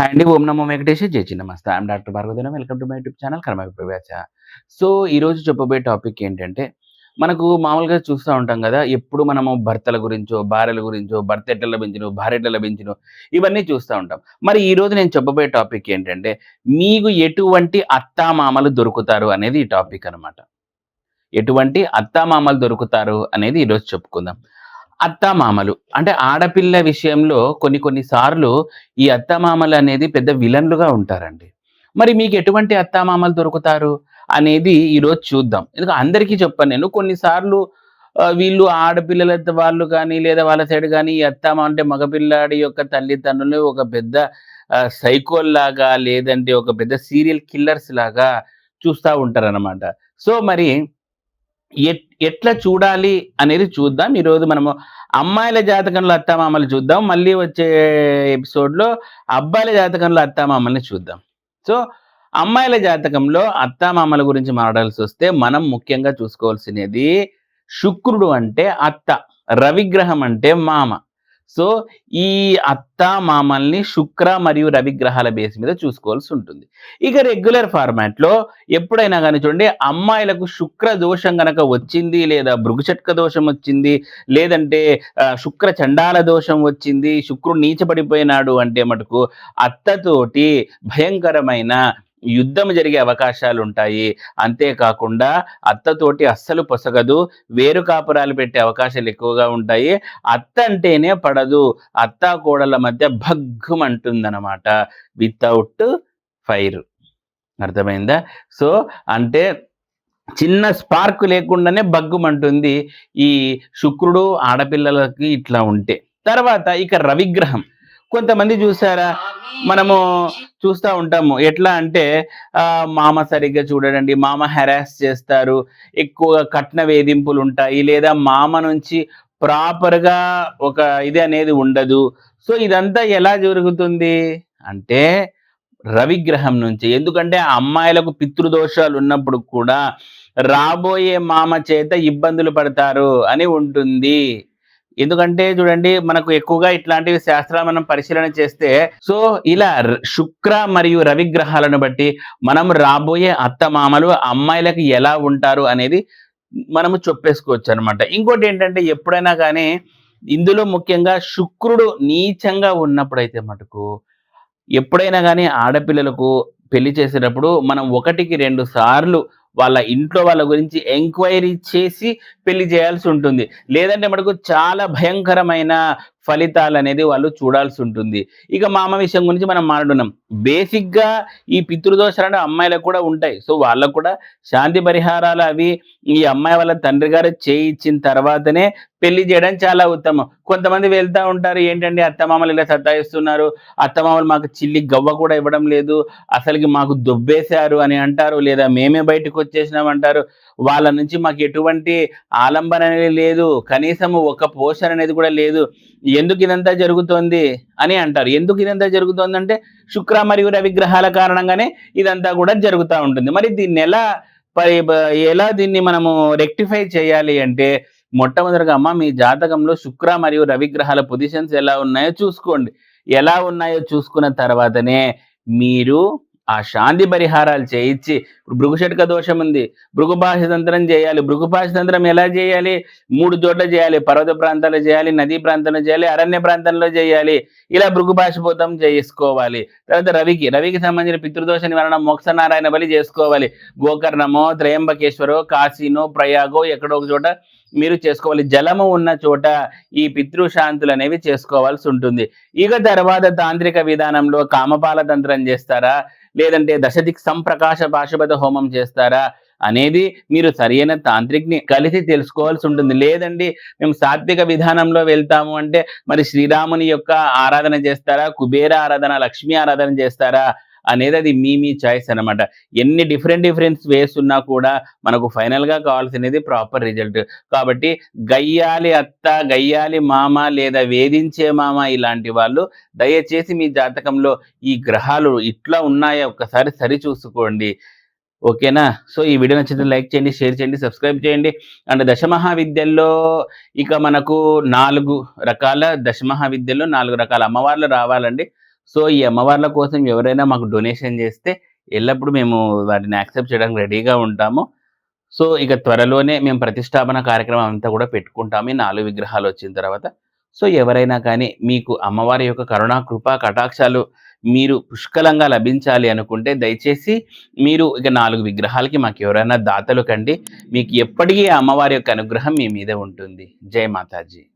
Hi అండి ఓం నమో వెంకటేష్ జై చిన్న మస్తా I'm doctor Bhargavadanam welcome to my YouTube channel కర్మ విప్రవ్యాస సో ఈరోజు చెప్పబోయే టాపిక్ ఏంటంటే మనకు మామూలుగా చూస్తూ ఉంటాం కదా ఎప్పుడు మనము భర్తల గురించో భార్యల గురించో భర్త ఎట్లా లభించను భార్య ఎట్లా లభించను ఇవన్నీ చూస్తూ ఉంటాం. మరి ఈరోజు నేను చెప్పబోయే టాపిక్ ఏంటంటే మీకు ఎటువంటి అత్తామామలు దొరుకుతారు అనేది ఈ టాపిక్ అన్నమాట. ఎటువంటి అత్తామామలు దొరుకుతారు అనేది ఈరోజు చెప్పుకుందాం. అత్తామామలు. అంటే ఆడపిల్ల విషయంలో కొన్ని కొన్నిసార్లు ఈ అత్తామామలు అనేది పెద్ద విలన్లుగా ఉంటారండి. మరి మీకు ఎటువంటి అత్తామామలు దొరుకుతారు అనేది ఈరోజు చూద్దాం. ఎందుకంటే అందరికీ చెప్పాను నేను. కొన్నిసార్లు వీళ్ళు ఆడపిల్లల వాళ్ళు కానీ లేదా వాళ్ళ సైడ్ కానీ ఈ అత్తామ అంటే మగపిల్లాడి యొక్క తల్లిదండ్రులు ఒక పెద్ద సైకోల్ లాగా లేదంటే ఒక పెద్ద సీరియల్ కిల్లర్స్ లాగా చూస్తూ ఉంటారన్నమాట. సో మరి ఎట్లా చూడాలి అనేది చూద్దాం. ఈరోజు మనము అమ్మాయిల జాతకంలో అత్తామామలు చూద్దాం. మళ్ళీ వచ్చే ఎపిసోడ్లో అబ్బాయిల జాతకంలో అత్తామామల్ని చూద్దాం. సో అమ్మాయిల జాతకంలో అత్తామామల గురించి మాట్లాడాల్సి వస్తే మనం ముఖ్యంగా చూసుకోవాల్సినది శుక్రుడు అంటే అత్త రవిగ్రహం అంటే మామ. సో ఈ అత్త మామల్ని శుక్ర మరియు రవిగ్రహాల బేస్ మీద చూసుకోవాల్సి ఉంటుంది. ఇక రెగ్యులర్ ఫార్మాట్లో ఎప్పుడైనా కానీ చూడండి అమ్మాయిలకు శుక్ర దోషం గనక వచ్చింది లేదా భృగుచట్క దోషం వచ్చింది లేదంటే శుక్ర చండాల దోషం వచ్చింది శుక్రుడు నీచపడిపోయినాడు అంటే మటుకు అత్తతోటి భయంకరమైన యుద్ధం జరిగే అవకాశాలు ఉంటాయి అంతేకాకుండా అత్తతోటి అస్సలు పొసగదు. వేరు కాపురాలు పెట్టే అవకాశాలు ఎక్కువగా ఉంటాయి. అత్త అంటేనే పడదు. అత్త కోడల మధ్య భగ్గం అంటుందన్నమాట. Without fire. అర్థమైందా? సో అంటే చిన్న స్పార్క్ లేకుండానే భగ్గుమంటుంది ఈ శుక్రుడు ఆడపిల్లలకి ఇట్లా ఉంటే. తర్వాత ఇక రవిగ్రహం. కొంతమంది చూసారా? మనము చూస్తూ ఉంటాము. ఎట్లా అంటే ఆ, మామ సరిగ్గా చూడడండి మామ హెరాస్ చేస్తారు ఎక్కువగా కట్న వేధింపులు ఉంటాయి లేదా మామ నుంచి ప్రాపర్గా ఒక ఇది అనేది ఉండదు. సో ఇదంతా ఎలా జరుగుతుంది? అంటే రవిగ్రహం నుంచి. ఎందుకంటే ఆ అమ్మాయిలకు పితృదోషాలు ఉన్నప్పుడు కూడా రాబోయే మామ చేత ఇబ్బందులు పడతారు అని ఉంటుంది. ఎందుకంటే చూడండి మనకు ఎక్కువగా ఇట్లాంటివి శాస్త్రాలు మనం పరిశీలన చేస్తే సో ఇలా శుక్ర మరియు రవిగ్రహాలను బట్టి మనం రాబోయే అత్త మామలు అమ్మాయిలకు ఎలా ఉంటారు అనేది మనము చెప్పేసుకోవచ్చు అనమాట ఇంకోటి ఏంటంటే ఎప్పుడైనా కానీ ఇందులో ముఖ్యంగా శుక్రుడు నీచంగా ఉన్నప్పుడైతే మటుకు ఎప్పుడైనా కానీ ఆడపిల్లలకు పెళ్ళి చేసేటప్పుడు మనం ఒకటికి రెండు సార్లు వాళ్ళ ఇంట్లో వాళ్ళ గురించి ఎంక్వైరీ చేసి పెళ్ళి చేయాల్సి ఉంటుంది. లేదంటే మనకు చాలా భయంకరమైన ఫలితాలు అనేది వాళ్ళు చూడాల్సి ఉంటుంది ఇక మామ విషయం గురించి మనం మాట్లాడున్నాం బేసిక్గా ఈ పితృదోషాలు అమ్మాయిలకు కూడా ఉంటాయి. సో వాళ్ళకు కూడా శాంతి పరిహారాలు అవి ఈ అమ్మాయి వాళ్ళ తండ్రి గారు చేయించిన తర్వాతనే పెళ్ళి చేయడం చాలా ఉత్తమం. కొంతమంది వెళ్తా ఉంటారు ఏంటంటే అత్తమామలు ఇలా సతాయిస్తున్నారు? అత్తమామలు మాకు చిల్లి గవ్వ కూడా ఇవ్వడం లేదు. అసలుకి మాకు దొబ్బేశారు అని అంటారు లేదా మేమే బయటకు వచ్చేసినాం అంటారు. వాళ్ళ నుంచి మాకు ఎటువంటి ఆలంబన అనేది లేదు. కనీసం ఒక పోషణ అనేది కూడా లేదు. ఎందుకు ఇదంతా జరుగుతోంది అని అంటారు. ఎందుకు ఇదంతా జరుగుతోంది అంటే శుక్ర మరియు రవిగ్రహాల కారణంగానే ఇదంతా కూడా జరుగుతూ ఉంటుంది. మరి దీన్ని ఎలా పరి ఎలా దీన్ని మనము రెక్టిఫై చేయాలి అంటే మొట్టమొదటిగా అమ్మ మీ జాతకంలో శుక్ర మరియు రవిగ్రహాల పొజిషన్స్ ఎలా ఉన్నాయో చూసుకోండి. ఎలా ఉన్నాయో చూసుకున్న తర్వాతనే మీరు ఆ శాంతి పరిహారాలు చేయించి ఇప్పుడు భృగుషట్క దోషం ఉంది. భృగుపాశతంత్రం చేయాలి. భృగుపాశతంత్రం ఎలా చేయాలి? మూడు చోట్ల చేయాలి. పర్వత ప్రాంతాల్లో చేయాలి నదీ ప్రాంతంలో చేయాలి అరణ్య ప్రాంతంలో చేయాలి. ఇలా భృగుపాశపోతం చేసుకోవాలి. తర్వాత రవికి రవికి సంబంధించిన పితృదోష నివారణ మోక్ష నారాయణ బలి చేసుకోవాలి. గోకర్ణమో త్రయంబకేశ్వరో కాశీనో ప్రయాగో ఎక్కడో ఒక చోట మీరు చేసుకోవాలి. జలము ఉన్న చోట ఈ పితృశాంతులు అనేవి చేసుకోవాల్సి ఉంటుంది. ఇక తర్వాత తాంత్రిక విధానంలో కామపాల తంత్రం చేస్తారా? లేదంటే దశదిక్ సంప్రకాశ పాశుపత హోమం చేస్తారా? అనేది మీరు సరైన తాంత్రిక్ని కలిసి తెలుసుకోవాల్సి ఉంటుంది. లేదండి మేము సాత్విక విధానంలో వెళ్తాము అంటే మరి శ్రీరాముని యొక్క ఆరాధన చేస్తారా? కుబేర ఆరాధన లక్ష్మీ ఆరాధన చేస్తారా? అనేది అది మీ మీ చాయిస్ అనమాట ఎన్ని డిఫరెంట్ డిఫరెంట్ వేస్ ఉన్నా కూడా మనకు ఫైనల్గా కావాల్సినది ప్రాపర్ రిజల్ట్ కాబట్టి గయ్యాలి అత్త గయ్యాలి మామ లేదా వేధించే మామ ఇలాంటి వాళ్ళు దయచేసి మీ జాతకంలో ఈ గ్రహాలు ఇట్లా ఉన్నాయా ఒక్కసారి సరి చూసుకోండి. ఓకేనా? సో ఈ వీడియో నచ్చితే లైక్ చేయండి షేర్ చేయండి సబ్స్క్రైబ్ చేయండి. అండ్ దశమహావిద్యల్లో ఇక మనకు నాలుగు రకాల దశమహావిద్యల్లో నాలుగు రకాల అమ్మవార్లు రావాలండి. సో, ఈ అమ్మవార్ల కోసం ఎవరైనా మాకు డొనేషన్ చేస్తే ఎల్లప్పుడూ మేము వాటిని యాక్సెప్ట్ చేయడానికి రెడీగా ఉంటాము. సో, ఇక త్వరలోనే మేము ప్రతిష్టాపన కార్యక్రమం అంతా కూడా పెట్టుకుంటాము. ఈ 4 విగ్రహాలొచ్చిన తర్వాత. సో, ఎవరైనా కానీ మీకు అమ్మవారి యొక్క కరుణా, కృపా, కటాక్షాలు మీరు పుష్కలంగా లభించాలి అనుకుంటే దయచేసి మీరు ఇక నాలుగు విగ్రహాలకి మాకు ఎవరైనా దాతలు కండి. మీకు ఎప్పటికీ అమ్మవారి యొక్క అనుగ్రహం మీ మీద ఉంటుంది. జై మాతాజీ.